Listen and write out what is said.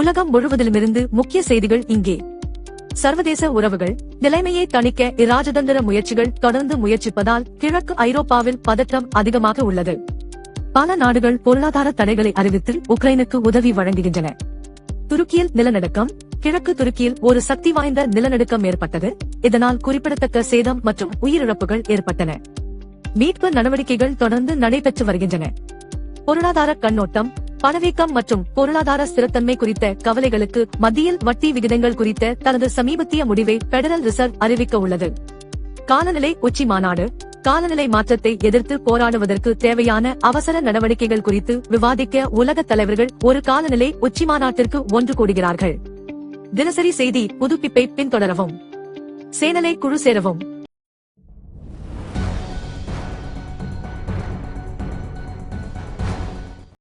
உலகம் முழுவதிலுமிருந்து முக்கிய செய்திகள் இங்கே. சர்வதேச உறவுகள் நிலைமையை தணிக்க இராஜதந்திர முயற்சிகள் தொடர்ந்து முயற்சிப்பதால் கிழக்கு ஐரோப்பாவில் பதற்றம் அதிகமாக உள்ளது. பல நாடுகள் பொருளாதார தடைகளை அறிவித்து உக்ரைனுக்கு உதவி வழங்குகின்றன. துருக்கியில் நிலநடுக்கம் கிழக்கு துருக்கியில் ஒரு சக்தி வாய்ந்த நிலநடுக்கம் ஏற்பட்டது. இதனால் குறிப்பிடத்தக்க சேதம் மற்றும் உயிரிழப்புகள் ஏற்பட்டன. மீட்பு நடவடிக்கைகள் தொடர்ந்து நடைபெற்று வருகின்றன. பொருளாதார கண்ணோட்டம் பணவீக்கம் மற்றும் பொருளாதார ஸ்திரத்தன்மை குறித்த கவலைகளுக்கு மத்தியில் வட்டி விகிதங்கள் குறித்த தனது சமீபத்திய முடிவை பெடரல் ரிசர்வ் அறிவிக்க உள்ளது. காலநிலை உச்சி மாநாடு காலநிலை மாற்றத்தை எதிர்த்து போராடுவதற்கு தேவையான அவசர நடவடிக்கைகள் குறித்து விவாதிக்க உலக தலைவர்கள் ஒரு காலநிலை உச்சி மாநாட்டிற்கு ஒன்று கூடுகிறார்கள். தினசரி செய்தி புதுப்பிப்பை பின்தொடரவும். சேனலை குழு சேரவும்.